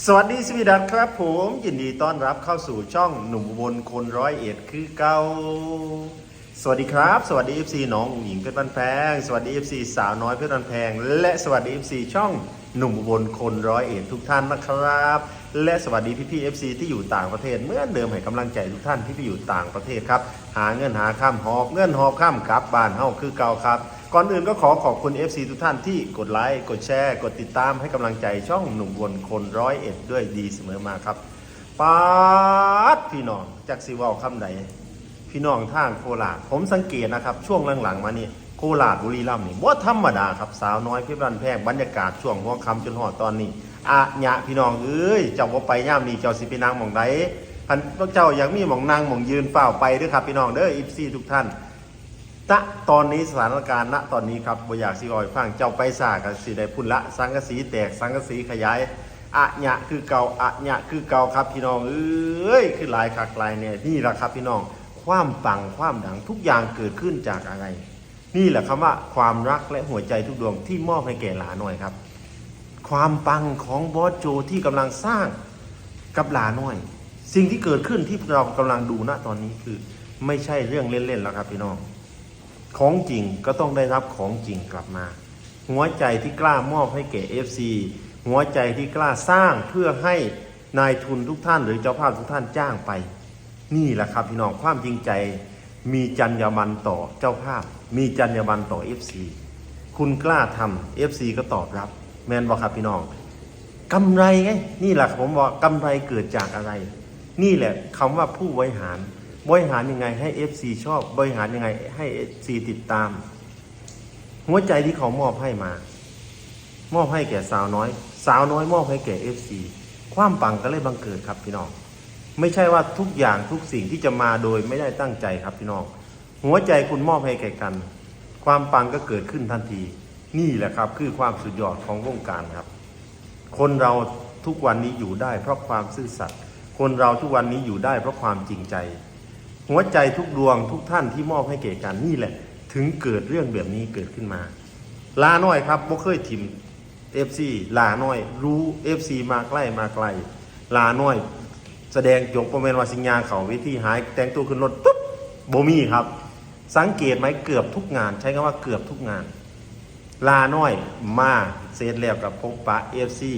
สวัสดีสวีดัสครับผมยินดีต้อนรับเข้าสู่ช่องหนุ่มบนคนร้อยเอ็ดคือเก่าสวัสดีครับ สวัสดี FC น้องหญิงเพชรบันแพง สวัสดี FC สาวน้อยเพชรบันแพง และสวัสดี FC ช่องหนุ่มบลคนร้อยเอ็ดทุกท่านนะครับ และสวัสดีพี่ๆ FC ที่อยู่ต่างประเทศเหมื่อนเดิมให้กำลังใจทุกท่านที่ไปอยู่ต่างประเทศครับ หาเงินหาข้ามหอบเงินหอบข้ามกลับบ้านเฮาคือเก่าครับ ก่อนอื่นก็ขอขอบคุณ FC ทุกท่านที่กดไลค์ กดแชร์ กดติดตามให้กำลังใจช่องหนุ่มวนคนร้อยเอ็ดด้วยดีเสมอมาครับป๊าดพี่น้องจากซีวอลคำไหนพี่น้องทางโคราชผมสังเกตนะครับ ช่วงหลังๆ มานี่โคราชบุรีรัมย์นี่ว่าธรรมดาครับสาวน้อยเพี่บันแพงบรรยากาศช่วงหัวค่ำจนหอดตอนนี้อะญะพี่น้องเอ้ยเจ้าว่าไปย่ามนี้เจ้าสิไปนางหมองใดพันพวกเจ้าอยากมีหมองนางหมองยืนเฝ้าไปด้วยครับพี่น้องเด้ออีซีทุกท่าน ณตอนนี้สถานการณ์ณตอนนี้ครับบ่อยากสิออยฟังเจ้าไปสากันสิได้พุ่นละ สังกะสีแตกสังกะสีขยายอะญะคือเก่าอะญะคือเก่าครับพี่น้องเอ้ยคือหลายคักหลายเนี่ยนี่แหละครับพี่น้องความปังความดังทุกอย่างเกิดขึ้นจากอะไร นี่แหละคำว่าความรักและหัวใจทุกดวงที่มอบให้แก่หลาหน่อยครับ ความปังของบอสโจที่กำลังสร้างกับหลาน้อย สิ่งที่เกิดขึ้นที่เรากำลังดูณตอนนี้คือ ไม่ใช่เรื่องเล่นๆแล้วครับพี่น้อง ของจริงก็ต้องได้รับของจริงกลับมา หัวใจที่กล้ามอบให้แก่ FC หัวใจที่กล้าสร้างเพื่อให้นายทุนทุกท่านหรือเจ้าภาพทุกท่านจ้างไป นี่แหละครับพี่น้องความจริงใจ มีจรรยาบรรณต่อเจ้าภาพ มีจรรยาบรรณต่อ FC คุณกล้าทำ FC ก็ตอบรับ แมนบอกครับพี่น้องกำไรไงนี่แหละผมบอกกำไรเกิดจากอะไร นี่แหละคำว่าผู้บริหาร บริหารยังไงให้ FC ชอบ บริหารยังไงให้ FC ติดตาม หัวใจที่เขามอบให้มา มอบให้แก่สาวน้อย สาวน้อยมอบให้แก่ FC ความปังก็เลยบังเกิดครับพี่น้อง ไม่ใช่ว่าทุกอย่างทุกสิ่งที่จะมาโดยไม่ได้ตั้งใจครับพี่น้อง หัวใจคุณมอบให้แก่กัน ความปังก็เกิดขึ้นทันที นี่แหละครับ คือความสุดยอดของวงการครับ คนเราทุกวันนี้อยู่ได้เพราะความซื่อสัตย์ คนเราทุกวันนี้อยู่ได้เพราะความจริงใจ หัวใจทุกดวงทุกท่านที่มอบให้แก่กันนี่แหละ ถึงเกิดเรื่องแบบนี้เกิดขึ้นมา ลาน้อยครับบ่เคยทิมเอฟซีลาน้อย รู้เอฟซีมาใกล้มาไกล ลาน้อย แสดงจบประเมนว่าสิญญาเขาวิธีหาย แต่งตัวขึ้นรถปุ๊บโบมีครับ สังเกตไหมเกือบทุกงาน ใช้คำว่าเกือบทุกงาน ลาน้อยมาเซตแล้วกับพบปะเอฟซี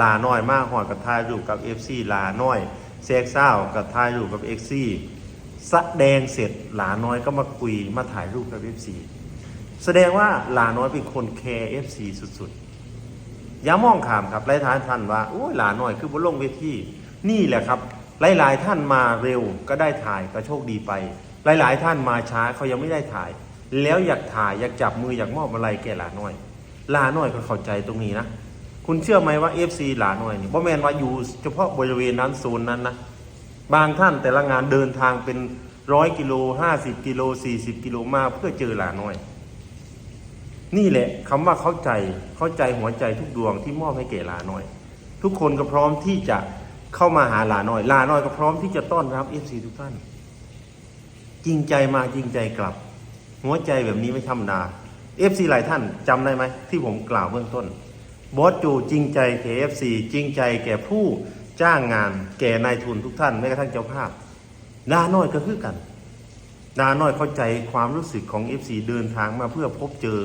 ลาน้อยมาหอดกับทายรูปกับเอฟซีลาน้อยเซ็กเศร้ากับทายรูปกับเอ็กซี แสดงเสร็จหลาน้อยก็มาคุยมาถ่ายรูปกับเอฟซีแสดงว่าหลาน้อยเป็นคนแคร์เอฟซีสุดๆอย่ามองขามครับหลายท่านท่านว่าโอ้ยหลาน้อยคือบนลงเวทีนี่แหละครับ หลายๆท่านมาเร็วก็ได้ถ่ายก็โชคดีไป หลายๆท่านมาช้าเขายังไม่ได้ถ่าย แล้วอยากถ่ายอยากจับมืออยากมอบอะไรแก่หลาน้อยหลาน้อยก็เข้าใจตรงนี้นะคุณเชื่อไหมว่า FC หลาน้อยนี่บ่แมนว่าอยู่เฉพาะบริเวณนั้นโซนนั้นนะ บางท่านแต่ละงานเดินทางเป็นร้อยกิโลห้าสิบกิโลสี่สิบกิโลมาเพื่อเจอหลาน้อย นี่แหละคำว่าเข้าใจเข้าใจหัวใจทุกดวงที่มอบให้แก่หลาน้อย ทุกคนก็พร้อมที่จะเข้ามาหาหลาน้อยหลาน้อยก็พร้อมที่จะต้อนรับ FC ทุกท่าน จริงใจมาจริงใจกลับ หัวใจแบบนี้ไม่ธรรมดา FC หลายท่านจำได้ไหมที่ผมกล่าวเบื้องต้นบอสจูจริงใจแก่ FC จริงใจแก่ผู้ จ้างงานแก่นายทุนทุกท่านแม้กระทั่งเจ้าภาพดาน้อยก็คือกันดาน้อยเข้าใจความรู้สึกของ FC เดินทางมาเพื่อพบเจอ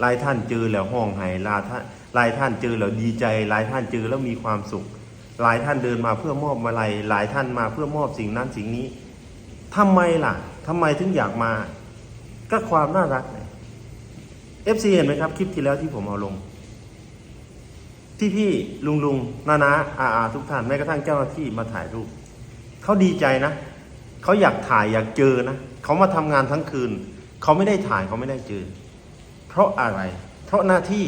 หลายท่านเจอแล้วห้องไห้ลาท่านหลายท่านเจอแล้วดีใจหลายท่านเจอแล้วมีความสุข หลายท่านเดินมาเพื่อมอบมาลัยหลายท่านมาเพื่อมอบสิ่งนั้นสิ่งนี้ทำไมล่ะทำไมถึงอยากมา ก็ความน่ารักไง FC เห็นไหมครับ คลิปที่แล้วที่ผมเอาลง ที่พี่ลุงลุงนานาอาอาทุกท่านแม้กระทั่งเจ้าหน้าที่มาถ่ายรูปเขาดีใจนะเขาอยากถ่ายอยากเจอนะเขามาทำงานทั้งคืนเขาไม่ได้ถ่ายเขาไม่ได้เจอ เพราะอะไร เพราะหน้าที่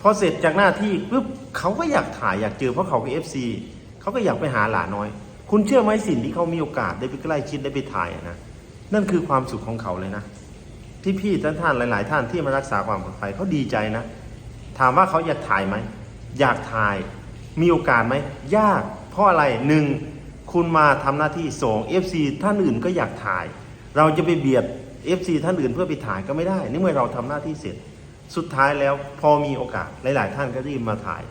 พอเสร็จจากหน้าที่ปุ๊บเขาก็อยากถ่ายอยากเจอเพราะเขาเป็นเอฟซีเขาก็อยากไปหาหลานน้อย คุณเชื่อไหมสิ่งที่เขามีโอกาสได้ไปใกล้ชิดได้ไปถ่ายนะนั่นคือความสุขของเขาเลยนะที่พี่ท่านท่านหลาย ๆ ท่านที่มารักษาความปลอดภัยเขาดีใจนะ ถามว่าเขาอยากถ่ายไหม อยากถ่าย มีโอกาสไหม ยาก เพราะอะไรหนึ่งคุณมาทำหน้าที่สอง FC ท่านอื่นก็อยากถ่าย เราจะไปเบียด FC ท่านอื่นเพื่อไปถ่ายก็ไม่ได้นี่เมื่อเราทำหน้าที่เสร็จ สุดท้ายแล้วพอมีโอกาสหลาย ๆ ท่านก็รีบมาถ่าย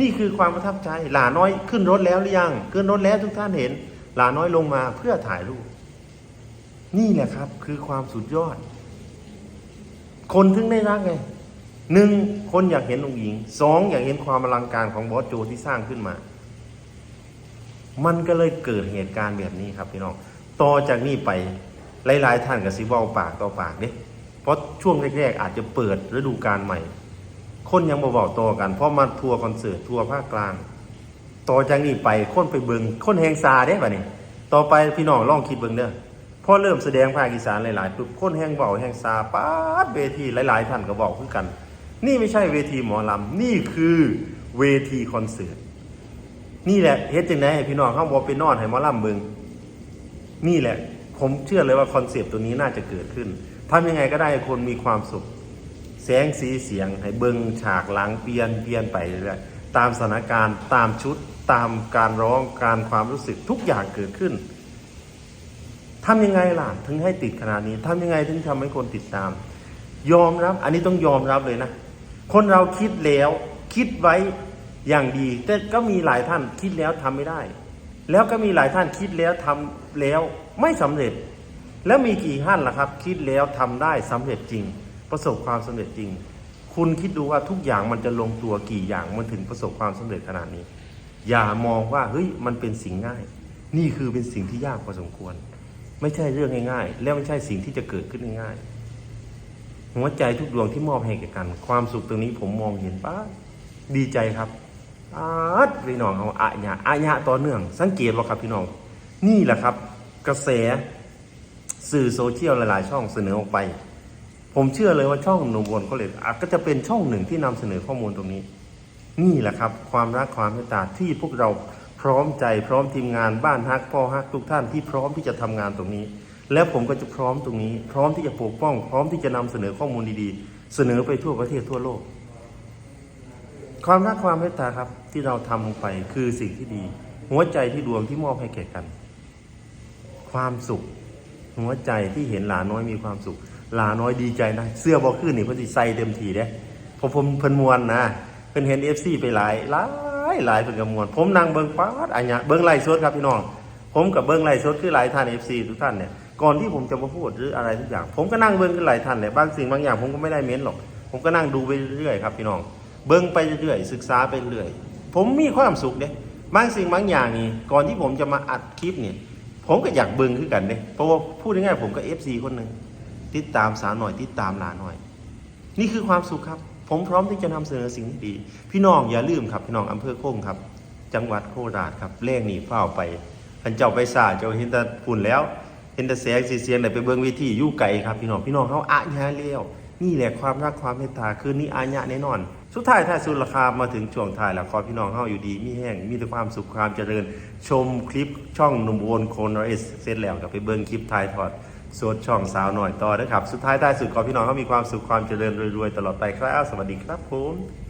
นี่คือความประทับใจหลาน้อยขึ้นรถแล้วหรือยัง ขึ้นรถแล้วทุกท่านเห็น หลาน้อยลงมาเพื่อถ่ายรูป นี่แหละครับคือความสุดยอด คนถึงได้รักไง หนึ่งคนอยากเห็นองค์หญิงสองอยากเห็นความอลังการของบอสโจที่สร้างขึ้นมา มันก็เลยเกิดเหตุการณ์แบบนี้ครับพี่น้องต่อจากนี้ไปหลายๆท่านกับซิเวาปากต่อปากเด้เพราะช่วงแรกๆอาจจะเปิดฤดูกาลใหม่ คนยังบ่เบาต่อกัน เพราะมาทัวร์คอนเสิร์ตทัวร์ภาคกลาง ต่อจากนี้ไปคนไปเบิงคนแหงซาเด้ป่ะนี่ต่อไปพี่น้องลองคิดเบิงเด้อพอเริ่มแสดงภาคอีสานหลายๆปุ๊บคนแหงเบาแหงซาป๊าดเวทีหลายๆท่านก็บอกคือกัน นี่ไม่ใช่เวทีหมอลำ นี่คือเวทีคอนเสิร์ต นี่แหละเฮ็ดจังไดให้พี่น้องเข้าบ่ไปนอนให้หมอลำเบิงนี่แหละ ผมเชื่อเลยว่าคอนเซปต์ตัวนี้น่าจะเกิดขึ้นทำยังไงก็ได้ให้คนมีความสุข แสงสีเสียง ให้เบิงฉากหลังเปลี่ยนเปลี่ยนไปเรื่อยตามสถานการณ์ตามชุดตามการร้องการความรู้สึกทุกอย่างเกิดขึ้นทำยังไงล่ะ ถึงให้ติดขนาดนี้ทำยังไงถึงทำให้คนติดตาม ยอมรับ อันนี้ต้องยอมรับเลยนะ คนเราคิดแล้ว คิดไว้อย่างดี แต่ก็มีหลายท่านคิดแล้วทำไม่ได้ แล้วก็มีหลายท่านคิดแล้วทำแล้วไม่สำเร็จ แล้วมีกี่ท่านล่ะครับ คิดแล้วทำได้สำเร็จจริง ประสบความสำเร็จจริง คุณคิดดูว่าทุกอย่างมันจะลงตัวกี่อย่างมันถึงประสบความสำเร็จขนาดนี้ อย่ามองว่าเฮ้ยมันเป็นสิ่งง่าย นี่คือเป็นสิ่งที่ยากพอสมควร ไม่ใช่เรื่องง่ายๆ และไม่ใช่สิ่งที่จะเกิดขึ้นง่ายๆ หัวใจทุกดวงที่มอบให้แก่กัน ความสุขตรงนี้ผมมองเห็นป้าดีใจครับอาดพี่น้องเอาอะญะอะญะต่อเนื่อง สังเกตว่าครับพี่น้อง นี่แหละครับ กระแสสื่อโซเชียลหลาย ๆ ช่องเสนอออกไป ผมเชื่อเลยว่าช่องหนุ่มบนก็เลยอาจก็จะเป็นช่องหนึ่งที่นำเสนอข้อมูลตรงนี้ นี่แหละครับ ความรักความเมตตาที่พวกเราพร้อมใจพร้อมทีมงานบ้านฮักพ่อฮักทุกท่านที่พร้อมที่จะทำงานตรงนี้ แล้วผมก็จะพร้อมตรงนี้ พร้อมที่จะปกป้อง พร้อมที่จะนำเสนอข้อมูลดีๆ เสนอไปทั่วประเทศทั่วโลก ความรักความเมตตาครับที่เราทำลงไปคือสิ่งที่ดี หัวใจที่ดวงที่มอบให้แก่กัน ความสุข หัวใจที่เห็นหลานน้อยมีความสุข หลานน้อยดีใจนะ เสื้อบอกขึ้นนี่เพิ่นสิใส่เต็มทีเด้พอผมเพิ่นมวนนะเพิ่นเห็น FC ไปหลายหลายหลายเพิ่นก็มวนผมนั่งเบิ่งป๊าดอันเนี้ยเบิ่งไลฟ์สดครับพี่น้องผมกับเบิ่งไลฟ์สดคือหลายท่าน FC ทุกท่านเนี่ย ก่อนที่ผมจะมาพูดหรืออะไรทุกอย่าง ผมก็นั่งเบิ่งคือหลายท่านเนี่ยบางสิ่งบางอย่างผมก็ไม่ได้เม้นหรอก ผมก็นั่งดูไปเรื่อยๆครับพี่น้อง เบิ่งไปเรื่อยๆศึกษาไปเรื่อย ผมมีความสุขเด้บางสิ่งบางอย่างนี่ก่อนที่ผมจะมาอัดคลิปเนี่ยผมก็อยากเบิ่งคือกันเด้เพราะว่าพูดง่ายๆผมก็ FC คนหนึ่งติดตามสาวหน่อยติดตามหลานหน่อย นี่คือความสุขครับ ผมพร้อมที่จะนำเสนอสิ่งที่ดี พี่น้องอย่าลืมครับพี่น้องอำเภอโค้งครับ จังหวัดโคราชครับเลขนี่เฝ้าไปพันเจ้าไปสาเจ้าเห็นแต่ฝุ่นแล้ว เห็นแต่แสงสีเสียงไหนไปเบิ่งวิธียู่ไกลครับพี่น้องพี่น้องเขาอะญาเลี้ยวนี่แหละความรักความเมตตาคือนี่อาญะแน่นอน สุดท้ายท้าสุดราคามาถึงช่วงท้ายแล้วขอพี่น้องเฮาอยู่ดีมีแห้งมีแต่ความสุขความเจริญ ชมคลิปช่องหนุ่มโวนโคนเอสเสร็จแล้วก็ไปเบิ่งคลิปถ่ายทอดสดช่องสาวหน่อยต่อนะครับ สุดท้ายท้สุดขอพี่น้องเขามีความสุขความเจริญรวยๆตลอดไปครับ สวัสดีครับผม